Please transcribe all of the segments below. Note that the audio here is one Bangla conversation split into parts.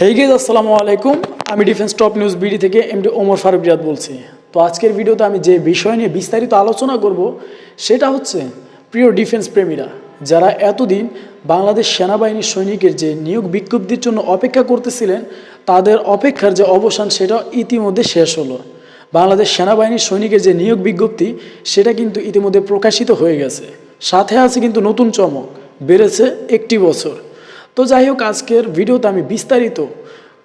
হেই গেজ আসসালামু আলাইকুম। আমি ডিফেন্স টপ নিউজ বিডি থেকে এমডি ওমর ফারুক রিয়াদ বলছি। তো আজকের ভিডিওতে আমি যে বিষয় নিয়ে বিস্তারিত আলোচনা করব, সেটা হচ্ছে প্রিয় ডিফেন্স প্রেমীরা, যারা এতদিন বাংলাদেশ সেনাবাহিনীর সৈনিকের যে নিয়োগ বিজ্ঞপ্তির জন্য অপেক্ষা করতেছিলেন, তাদের অপেক্ষার যে অবসান, সেটা ইতিমধ্যে শেষ হলো। বাংলাদেশ সেনাবাহিনীর সৈনিকের যে নিয়োগ বিজ্ঞপ্তি, সেটা কিন্তু ইতিমধ্যে প্রকাশিত হয়ে গেছে। সাথে আছে কিন্তু নতুন চমক, বেড়েছে একটি বছর। তো যাই হোক, আজকের ভিডিওতে আমি বিস্তারিত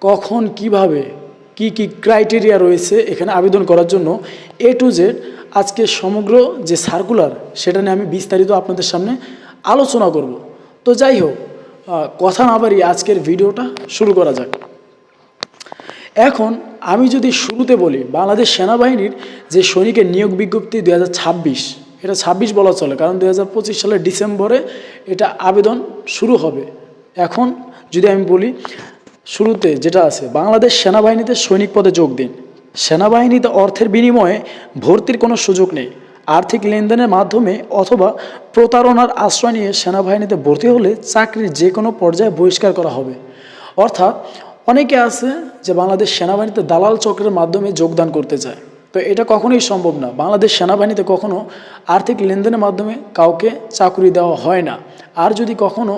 কখন, কীভাবে, কি কি ক্রাইটেরিয়া রয়েছে এখানে আবেদন করার জন্য এ টু জেড আজকে সমগ্র যে সার্কুলার সেটা নিয়ে আমি বিস্তারিত আপনাদের সামনে আলোচনা করব। তো যাই হোক কথা না বাড়িয়ে আজকের ভিডিওটা শুরু করা যাক। এখন আমি যদি শুরুতে বলি, বাংলাদেশ সেনাবাহিনীর যে সৈনিকের নিয়োগ বিজ্ঞপ্তি দু হাজার ছাব্বিশ, এটা ছাব্বিশ বলা চলে, কারণ দু হাজার পঁচিশ সালের ডিসেম্বরে এটা আবেদন শুরু হবে। এখন যদি আমি বলি, শুরুতে যেটা আছে, বাংলাদেশ সেনাবাহিনীতে সৈনিক পদে যোগ দিন। সেনাবাহিনীতে অর্থের বিনিময়ে ভর্তির কোনো সুযোগ নেই। আর্থিক লেনদেনের মাধ্যমে অথবা প্রতারণার আশ্রয় নিয়ে সেনাবাহিনীতে ভর্তি হলে চাকরির যে কোনো পর্যায়ে বহিষ্কার করা হবে। অর্থাৎ অনেকে আছে যে বাংলাদেশ সেনাবাহিনীতে দালাল চক্রের মাধ্যমে যোগদান করতে চায়। তো এটা কখনোই সম্ভব না। বাংলাদেশ সেনাবাহিনীতে কখনো আর্থিক লেনদেনের মাধ্যমে কাউকে চাকরি দেওয়া হয় না। আর যদি কখনো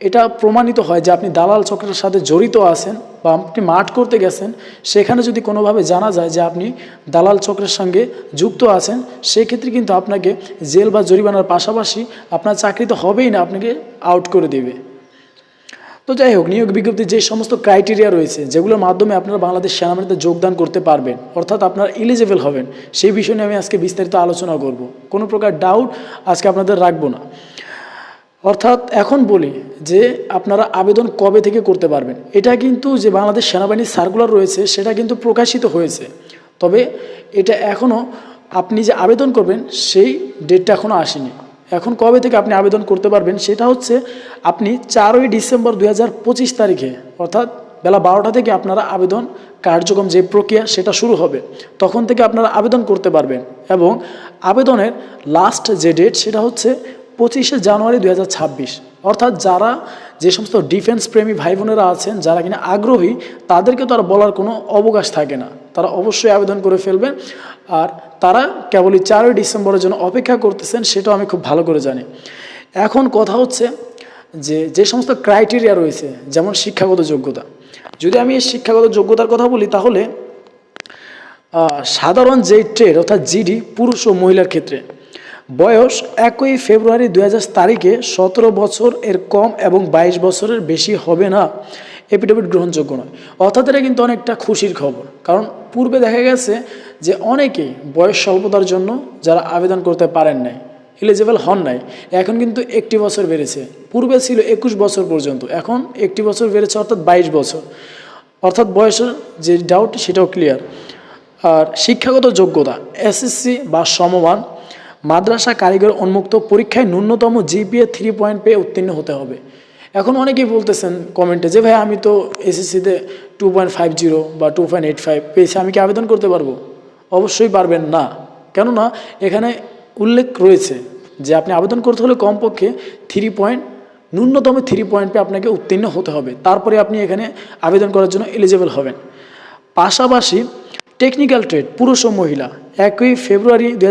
এটা প্রমাণিত হয় যে আপনি দালাল চক্রের সাথে জড়িত আছেন বা আপনি মাঠ করতে গেছেন, সেখানে যদি কোনোভাবে জানা যায় যে আপনি দালাল চক্রের সঙ্গে যুক্ত আছেন, সেক্ষেত্রে কিন্তু আপনাকে জেল বা জরিমানার পাশাপাশি আপনার চাকরি তো হবেই না, আপনাকে আউট করে দেবে। তো যাই হোক, নিয়োগ বিজ্ঞপ্তির যে সমস্ত ক্রাইটেরিয়া রয়েছে, যেগুলোর মাধ্যমে আপনারা বাংলাদেশ সেনাবাহিনীতে যোগদান করতে পারবেন, অর্থাৎ আপনারা এলিজেবল হবেন, সেই বিষয় নিয়ে আমি আজকে বিস্তারিত আলোচনা করব। কোনো প্রকার ডাউট আজকে আপনাদের রাখব না। অর্থাৎ এখন বলি যে আপনারা আবেদন কবে থেকে করতে পারবেন? এটা কিন্তু যে বাংলাদেশ সেনাবাহিনীর সার্কুলার রয়েছে, সেটা কিন্তু প্রকাশিত হয়েছে। তবে এটা এখনও আপনি যে আবেদন করবেন, সেই ডেটটা এখনও আসেনি। এখন কবে থেকে আপনি আবেদন করতে পারবেন, সেটা হচ্ছে আপনি চারই ডিসেম্বর দু হাজার পঁচিশ তারিখে, অর্থাৎ বেলা বারোটা থেকে আপনারা আবেদন কার্যক্রম যে প্রক্রিয়া, সেটা শুরু হবে। তখন থেকে আপনারা আবেদন করতে পারবেন এবং আবেদনের লাস্ট যে ডেট সেটা হচ্ছে পঁচিশে জানুয়ারি দু হাজার ছাব্বিশ। অর্থাৎ যারা যে সমস্ত ডিফেন্স প্রেমী ভাই বোনেরা আছেন, যারা কিনা আগ্রহী, তাদেরকে তো আর বলার কোনো অবকাশ থাকে না। তারা অবশ্যই আবেদন করে ফেলবেন। আর তারা কেবলই চারই ডিসেম্বরের জন্য অপেক্ষা করতেছেন, সেটাও আমি খুব ভালো করে জানি। এখন কথা হচ্ছে যে যে সমস্ত ক্রাইটেরিয়া রয়েছে, যেমন শিক্ষাগত যোগ্যতা। যদি আমি এই শিক্ষাগত যোগ্যতার কথা বলি, তাহলে সাধারণ যেই ট্রেড অর্থাৎ জিডি পুরুষ ও মহিলার ক্ষেত্রে বয়স একই ফেব্রুয়ারি দু হাজার তারিখে সতেরো বছর এর কম এবং বাইশ বছরের বেশি হবে না। এপিডেভিট গ্রহণযোগ্য নয়। অর্থাৎ এটা কিন্তু অনেকটা খুশির খবর। কারণ পূর্বে দেখা গেছে যে অনেকেই বয়স স্বল্পতার জন্য যারা আবেদন করতে পারেন নাই এলিজেবল হন নাই, এখন কিন্তু একটি বছর বেড়েছে। পূর্বে ছিল একুশ বছর পর্যন্ত, এখন একটি বছর বেড়েছে অর্থাৎ বাইশ বছর। অর্থাৎ বয়সের যে ডাউট সেটাও ক্লিয়ার আর শিক্ষাগত যোগ্যতা এসএসসি বা সমমান মাদ্রাসা কারিগর উন্মুক্ত পরীক্ষায় ন্যূনতম জিপিএ থ্রি পয়েন্ট পেয়ে উত্তীর্ণ হতে হবে। এখন অনেকেই বলতেছেন কমেন্টে যে, ভাই, আমি তো এসএসসিতে টু পয়েন্ট ফাইভ জিরো বা টু পয়েন্ট এইট ফাইভ পেয়েছি, আমি কি আবেদন করতে পারব? অবশ্যই পারবেন না। কেননা, এখানে উল্লেখ রয়েছে যে, আপনি আবেদন করতে হলে কমপক্ষে থ্রি পয়েন্ট ন্যূনতম থ্রি পয়েন্ট পেয়ে আপনাকে উত্তীর্ণ হতে হবে। তারপরে আপনি এখানে আবেদন করার জন্য এলিজেবল হবেন। পাশাপাশি টেকনিক্যাল ট্রেড পুরুষ ও মহিলা একই ফেব্রুয়ারি দু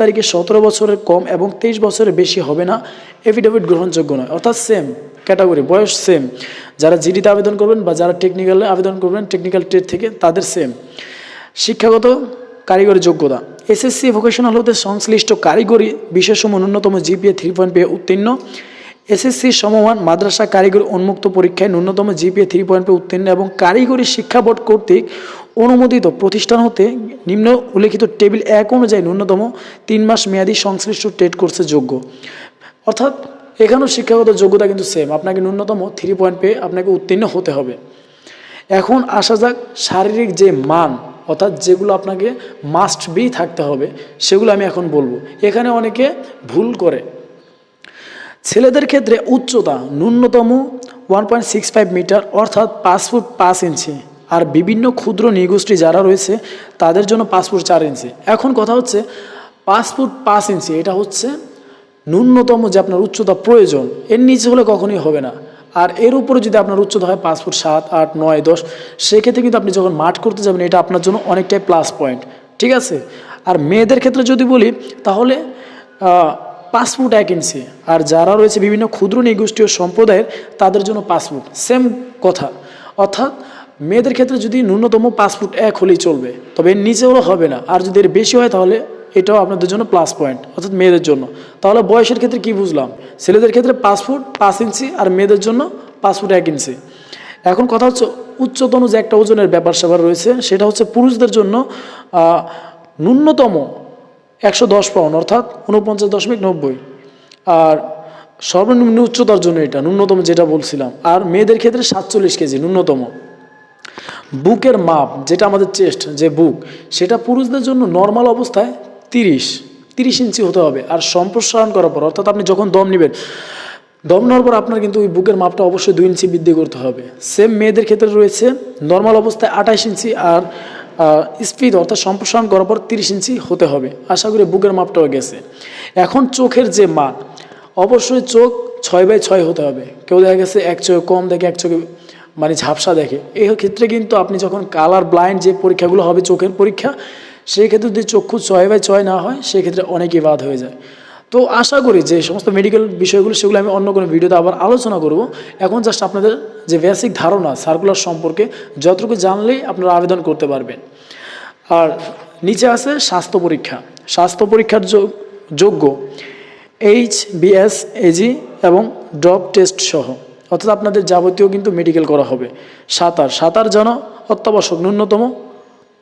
তারিখে সতেরো বছরের কম এবং তেইশ বছরের বেশি হবে না এফিডেভিট গ্রহণযোগ্য নয়। অর্থাৎ সেম ক্যাটাগরি বয়স সেম যারা জিডিতে আবেদন করবেন বা যারা টেকনিক্যালে আবেদন করবেন টেকনিক্যাল ট্রেড থেকে তাদের সেম শিক্ষাগত কারিগরি যোগ্যতা। এসএসসি ভোকেশনাল হতে সংশ্লিষ্ট কারিগরি বিষয়সমূহ ন্যূনতম জিপিএ থ্রি পয়েন্ট পেয়ে উত্তীর্ণ। এসএসসি সমমান মাদ্রাসা কারিগরি উন্মুক্ত পরীক্ষায় ন্যূনতম জিপিএ থ্রি পয়েন্ট পেয়ে উত্তীর্ণ এবং কারিগরি শিক্ষা বোর্ড কর্তৃক অনুমোদিত প্রতিষ্ঠান হতে নিম্ন উল্লেখিত টেবিল এক অনুযায়ী ন্যূনতম তিন মাস মেয়াদি সংশ্লিষ্ট ট্রেড কোর্সে যোগ্য। অর্থাৎ এখানেও শিক্ষাগত যোগ্যতা কিন্তু সেম আপনাকে ন্যূনতম থ্রি পয়েন্ট পেয়ে আপনাকে উত্তীর্ণ হতে হবে। এখন আসা যাক শারীরিক যে মান, অর্থাৎ যেগুলো আপনাকে মাস্ট বি থাকতে হবে, সেগুলো আমি এখন বলব। এখানে অনেকে ভুল করে। ছেলেদের ক্ষেত্রে উচ্চতা ন্যূনতম one point six five metre অর্থাৎ পাঁচ ফুট পাঁচ ইঞ্চি আর বিভিন্ন ক্ষুদ্র নিগোষ্ঠী যারা রয়েছে, তাদের জন্য ফুট চার ইঞ্চি। এখন কথা হচ্ছে ফুট পাঁচ ইঞ্চি, এটা হচ্ছে ন্যূনতম যে আপনার উচ্চতা প্রয়োজন। এর নিচে হলে কখনোই হবে না। আর এর উপরে যদি আপনার উচ্চতা হয় ফুট সাত, আট, নয়, দশ, সেক্ষেত্রে কিন্তু আপনি যখন মাঠ করতে যাবেন, এটা আপনার জন্য অনেকটাই প্লাস পয়েন্ট ঠিক আছে? আর মেয়েদের ক্ষেত্রে যদি বলি, তাহলে ফুট এক ইঞ্চি। আর যারা রয়েছে বিভিন্ন ক্ষুদ্র নিগোষ্ঠীয় সম্প্রদায়ের, তাদের জন্য ফুট সেম কথা। অর্থাৎ মেয়েদের ক্ষেত্রে যদি ন্যূনতম পাঁচ ফুট এক হলেই চলবে, তবে এর নিচে হলে হবে না। আর যদি এর বেশি হয় তাহলে এটাও আপনাদের জন্য প্লাস পয়েন্ট অর্থাৎ মেয়েদের জন্য। তাহলে বয়সের ক্ষেত্রে কি বুঝলাম? ছেলেদের ক্ষেত্রে পাঁচ ফুট পাঁচ ইঞ্চি আর মেয়েদের জন্য পাঁচ ফুট এক ইঞ্চি। এখন কথা হচ্ছে উচ্চতন যে একটা ওজনের ব্যাপার স্যাপার রয়েছে, সেটা হচ্ছে পুরুষদের জন্য ন্যূনতম একশো দশ পাউন্ড অর্থাৎ উনপঞ্চাশ দশমিক নব্বই। আর সর্বনিম্ন উচ্চতার জন্য এটা, ন্যূনতম যেটা বলছিলাম। আর মেয়েদের ক্ষেত্রে সাতচল্লিশ কেজি, ন্যূনতম। বুকের মাপ যেটা আমাদের চেস্ট, যে বুক, সেটা পুরুষদের জন্য নর্মাল অবস্থায় তিরিশ তিরিশ ইঞ্চি হতে হবে। আর সম্প্রসারণ করার পর, অর্থাৎ আপনি যখন দম নেবেন, দম নেওয়ার পর আপনার কিন্তু ওই বুকের মাপটা অবশ্যই দুই ইঞ্চি বৃদ্ধি করতে হবে। সেম মেয়েদের ক্ষেত্রে রয়েছে নর্মাল অবস্থায় আঠাশ ইঞ্চি আর স্পিড অর্থাৎ সম্প্রসারণ করার পর তিরিশ ইঞ্চি হতে হবে। আশা করি বুকের মাপটাও গেছে। এখন চোখের যে মান অবশ্যই চোখ ছয় বাই ছয় হতে হবে। কেউ দেখা গেছে এক চোখে কম, দেখে এক চোখে মানে ঝাপসা দেখে। এই ক্ষেত্রে কিন্তু আপনি যখন কালার ব্লাইন্ড যে পরীক্ষাগুলো হবে চোখের পরীক্ষা সেই ক্ষেত্রে যদি চক্ষু ছয় বাই ছয় না হয়, সেক্ষেত্রে অনেকই বাদ হয়ে যায়। তো আশা করি যে সমস্ত মেডিকেল বিষয়গুলো, সেগুলো আমি অন্য কোনো ভিডিওতে আবার আলোচনা করব। এখন জাস্ট আপনাদের যে বেসিক ধারণা সার্কুলার সম্পর্কে যতটুকু জানলেই আপনারা আবেদন করতে পারবেন। আর নিচে আছে স্বাস্থ্য পরীক্ষা। স্বাস্থ্য পরীক্ষার যোগ- যোগ্য এইচ বিএস এজি এবং ড্রপ টেস্ট সহ। অর্থাৎ আপনাদের যাবতীয় কিন্তু মেডিকেল করা হবে। সাঁতার সাঁতার যেন অত্যাবশ্যক, ন্যূনতম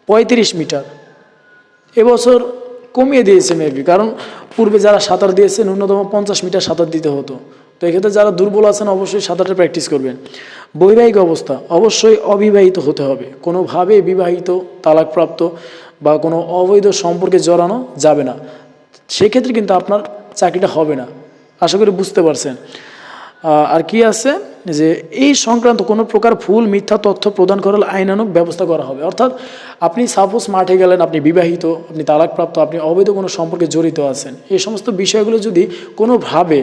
পঁয়ত্রিশ মিটার। এবছর কমিয়ে দিয়েছে মেবি কারণ পূর্বে যারা সাঁতার দিয়েছে, ন্যূনতম পঞ্চাশ মিটার সাঁতার দিতে হতো। তো এক্ষেত্রে যারা দুর্বল আছেন, অবশ্যই সাঁতারটা প্র্যাকটিস করবেন। বৈবাহিক অবস্থা, অবশ্যই অবিবাহিত হতে হবে। কোনোভাবে বিবাহিত, তালাকপ্রাপ্ত বা কোনো অবৈধ সম্পর্কে জড়ানো যাবে না। সেক্ষেত্রে কিন্তু আপনার চাকরিটা হবে না। আশা করি বুঝতে পারছেন। আর কি আছে? যে এই সংক্রান্ত কোনো প্রকার ভুল, মিথ্যা তথ্য প্রদান করার আইনানুক ব্যবস্থা করা হবে। অর্থাৎ আপনি সাপোজ মাঠে গেলেন, আপনি বিবাহিত, আপনি তালাকপ্রাপ্ত, আপনি অবৈধ কোনো সম্পর্কে জড়িত আছেন। এই সমস্ত বিষয়গুলো যদি কোনোভাবে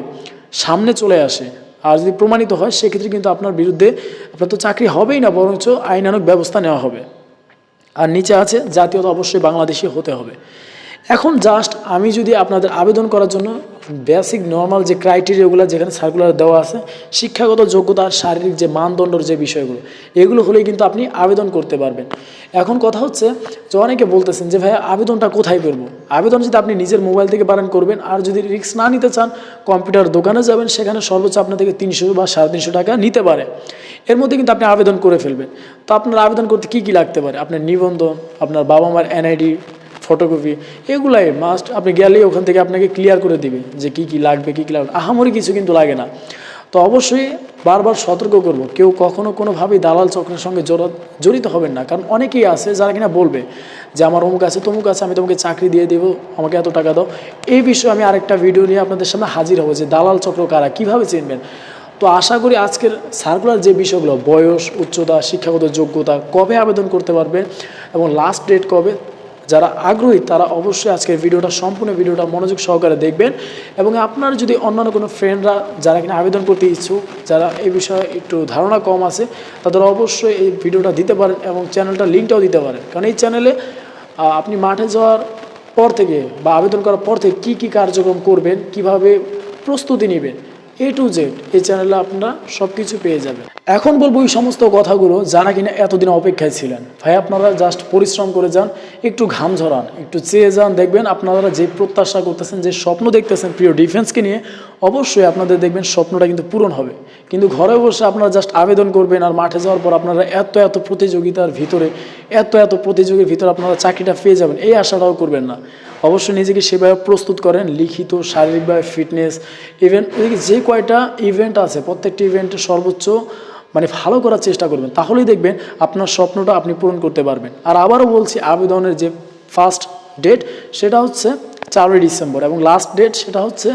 সামনে চলে আসে আর যদি প্রমাণিত হয়, সেক্ষেত্রে কিন্তু আপনার বিরুদ্ধে আপনার তো চাকরি হবেই না, বরঞ্চ আইনানুক ব্যবস্থা নেওয়া হবে। আর নিচে আছে, জাতীয়তা অবশ্যই বাংলাদেশি হতে হবে। এখন জাস্ট আমি যদি আপনাদের আবেদন করার জন্য বেসিক নর্মাল যে ক্রাইটেরিয়াগুলো যেখানে সার্কুলার দেওয়া আছে, শিক্ষাগত যোগ্যতা আর শারীরিক যে মানদণ্ডর যে বিষয়গুলো, এগুলো হলেই কিন্তু আপনি আবেদন করতে পারবেন। এখন কথা হচ্ছে যে অনেকে বলতেছেন যে, ভাইয়া, আবেদনটা কোথায় করব? আবেদন যদি আপনি নিজের মোবাইল থেকে বানান করবেন, আর যদি রিস্ক না নিতে চান কম্পিউটার দোকানে যাবেন, সেখানে সর্বোচ্চ আপনার থেকে তিনশো বা সাড়ে তিনশো টাকা নিতে পারে। এর মধ্যে কিন্তু আপনি আবেদন করে ফেলবেন। তো আপনার আবেদন করতে কি কি লাগতে পারে? আপনার নিবন্ধন, আপনার বাবা মার এনআইডি ফটোকপি এগুলাই মাস্ট আপনি গেলেই ওখান থেকে আপনাকে ক্লিয়ার করে দিবে যে কি কি লাগবে, কি কী লাগবে আহামরি কিছু কিন্তু লাগে না। তো অবশ্যই বারবার সতর্ক করব। কেউ কখনো কোনোভাবেই দালাল চক্রের সঙ্গে জড়া- জড়িত হবেন না। কারণ অনেকেই আছে যারা কিনা বলবে যে আমার অমুক আছে, তমুক আছে, আমি তোমাকে চাকরি দিয়ে দেবো, আমাকে এত টাকা দাও। এই বিষয়ে আমি আরেকটা ভিডিও নিয়ে আপনাদের সামনে হাজির হব যে দালাল চক্র কারা, কীভাবে চিনবেন? তো আশা করি আজকের সার্কুলার যে বিষয়গুলো, বয়স, উচ্চতা, শিক্ষাগত যোগ্যতা, কবে আবেদন করতে পারবেন এবং লাস্ট ডেট কবে যারা আগ্রহী, তারা অবশ্যই আজকের ভিডিওটা, সম্পূর্ণ ভিডিওটা মনোযোগ সহকারে দেখবেন। এবং আপনার যদি অন্যান্য কোনো ফ্রেন্ডরা যারা কিনা আবেদন করতে ইচ্ছুক, যারা এই বিষয়ে একটু ধারণা কম আছে, তাদের অবশ্যই এই ভিডিওটা দিতে পারেন এবং চ্যানেলটা লিঙ্কটাও দিতে পারেন। কারণ এই চ্যানেলে আপনি মাঠে যাওয়ার পর থেকে বা আবেদন করার পর থেকে কী কী কার্যক্রম করবেন, কীভাবে প্রস্তুতি নেবেন এ টু জেড এই চ্যানেলে আপনারা সব কিছু পেয়ে যাবেন। এখন বলব এই সমস্ত কথাগুলো যারা কিনা এতদিন অপেক্ষায় ছিলেন। ভাই, আপনারা জাস্ট পরিশ্রম করে যান, একটু ঘাম ঝরান, একটু চেয়ে যান, দেখবেন আপনারা যে প্রত্যাশা করতেছেন, যে স্বপ্ন দেখতেছেন প্রিয় ডিফেন্সকে নিয়ে, অবশ্যই আপনাদের দেখবেন স্বপ্নটা কিন্তু পূরণ হবে। কিন্তু ঘরে বসে আপনারা জাস্ট আবেদন করবেন আর মাঠে যাওয়ার পর আপনারা এত এত প্রতিযোগিতার ভিতরে, এত এত প্রতিযোগীর ভিতরে আপনারা চাকরিটা পেয়ে যাবেন, এই আশাটাও করবেন না। অবশ্যই নিজেকে সেভাবে প্রস্তুত করেন, লিখিত শারীরিকভাবে ফিটনেস ইভেন্ট যে কয়টা ইভেন্ট আছে, প্রত্যেকটি ইভেন্টে সর্বোচ্চ মানে ভালো করার চেষ্টা করবেন। তাহলেই দেখবেন আপনার স্বপ্নটা আপনি পূরণ করতে পারবেন। আর আবারও বলছি, আবেদনের যে ফার্স্ট ডেট সেটা হচ্ছে চারই ডিসেম্বর এবং লাস্ট ডেট সেটা হচ্ছে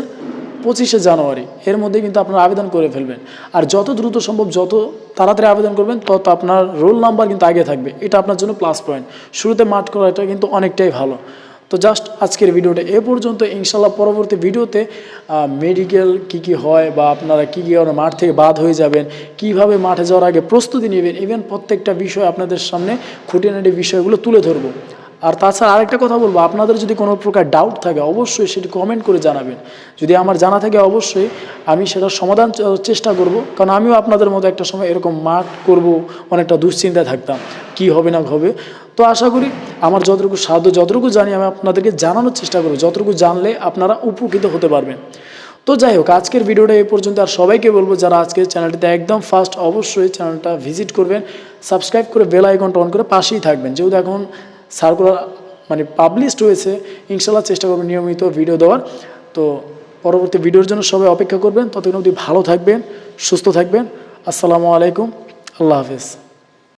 পঁচিশে জানুয়ারি। এর মধ্যে কিন্তু আপনারা আবেদন করে ফেলবেন। আর যত দ্রুত সম্ভব, যত তাড়াতাড়ি আবেদন করবেন, তত আপনার রোল নাম্বার কিন্তু আগে থাকবে। এটা আপনার জন্য প্লাস পয়েন্ট শুরুতে মাঠ করা এটা কিন্তু অনেকটাই ভালো। তো জাস্ট আজকের ভিডিওটা এ পর্যন্ত। ইনশাল্লাহ পরবর্তী ভিডিওতে মেডিকেল কি কি হয় বা আপনারা কী কী মাঠ থেকে বাদ হয়ে যাবেন, কীভাবে মাঠে যাওয়ার আগে প্রস্তুতি নেবেন ইভেন প্রত্যেকটা বিষয় আপনাদের সামনে খুঁটিনাটি বিষয়গুলো তুলে ধরবো। আর তাছাড়া আরেকটা কথা বলব, আপনাদের যদি কোনো প্রকার ডাউট থাকে, অবশ্যই সেটি কমেন্ট করে জানাবেন। যদি আমার জানা থাকে, অবশ্যই আমি সেটার সমাধান চেষ্টা করব, কারণ আমিও আপনাদের মতো একটা সময় এরকম মাঠ করব, অনেকটা দুশ্চিন্তায় থাকতাম, কি হবে না হবে। তো আশা করি আমার যতটুকু সাধ্য, যতটুকু জানি আমি আপনাদেরকে জানানোর চেষ্টা করব, যতটুকু জানলে আপনারা উপকৃত হতে পারবেন। তো যাই হোক, আজকের ভিডিওটা এই পর্যন্ত, আর সবাইকে বলব যারা আজকের চ্যানেলটিতে একদম ফার্স্ট অবশ্যই চ্যানেলটা ভিজিট করবেন সাবস্ক্রাইব করে বেল আইকনটা অন করে পাশেই থাকবেন। যেহেতু এখন সার্কুলার মানে পাবলিশড হয়েছে, ইনশাল্লাহ চেষ্টা করবেন নিয়মিত ভিডিও দেওয়ার। তো পরবর্তী ভিডিওর জন্য সবাই অপেক্ষা করবেন। ততক্ষণ অবধি ভালো থাকবেন, সুস্থ থাকবেন। আসসালামু আলাইকুম, আল্লাহ হাফিজ।